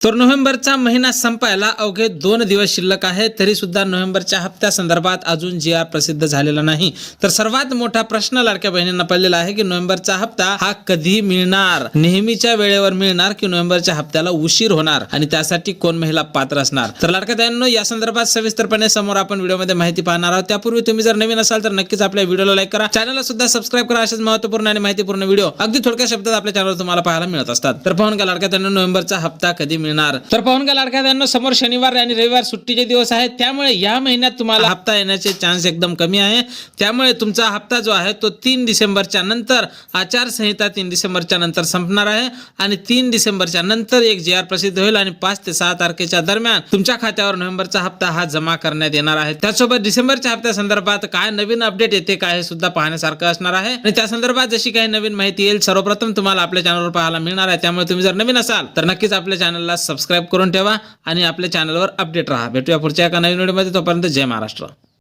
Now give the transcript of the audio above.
तर नोव्हेंबरचा महिना संपायला अवघे दोन दिवस शिल्लक आहे तरी सुद्धा नोव्हेंबरच्या हप्त्या संदर्भात अजून जी आर प्रसिद्ध झालेला नाही. तर सर्वात मोठा प्रश्न लाडक्या बहिणींना पडलेला आहे की नोव्हेंबरचा हप्ता हा कधी मिळणार? नेहमीच्या वेळेवर मिळणार की नोव्हेंबरच्या हप्त्याला उशीर होणार? आणि त्यासाठी कोण महिला पात्र असणार? तर लाडक्या बहिणींनो या संदर्भात सविस्तरपणे समोर आपण व्हिडिओमध्ये माहिती पाहणार आहोत. त्यापूर्वी तुम्ही जर नवीन असाल तर नक्कीच आपल्या व्हिडिओला लाईक करा. चॅनलला सुद्धा सबस्क्राईब करा असेच महत्त्वपूर्ण आणि माहितीपूर्ण व्हिडिओ अगदी थोडक्या शब्दात आपल्या चॅनलवर तुम्हाला पाहायला मिळत असतात. तर पाहून का लाडक्या त्यांना नोव्हेंबरचा हप्ता कधी मिळणार? तर पाहून का लाडक्या बहिणींनो, समोर शनिवार आणि रविवार सुट्टीचे दिवस आहेत. त्यामुळे या महिन्यात तुम्हाला हप्ता येण्याचे चान्स एकदम कमी आहे. त्यामुळे तुमचा हप्ता जो आहे तो तीन डिसेंबरच्या नंतर आचारसंहिता तीन डिसेंबरच्या नंतर संपणार आहे आणि तीन डिसेंबरच्या नंतर एक जी आर प्रसिद्ध होईल आणि पाच ते सहा तारखेच्या दरम्यान तुमच्या खात्यावर नोव्हेंबरचा हप्ता हा जमा करण्यात येणार आहे. त्यासोबत डिसेंबरच्या हप्त्या संदर्भात काय नवीन अपडेट येते काय हे सुद्धा पाहण्यासारखं असणार आहे. आणि त्या संदर्भात जशी काही नवीन माहिती येईल सर्वप्रथम तुम्हाला आपल्या चॅनलवर पाहायला मिळणार आहे. त्यामुळे तुम्ही जर नवीन असाल तर नक्कीच आपल्या चॅनलला सबस्क्राईब करून ठेवा आणि आपल्या चॅनलवर अपडेट राहा. भेटूया पुढच्या एका नवीन व्हिडिओमध्ये तोपर्यंत जय महाराष्ट्र.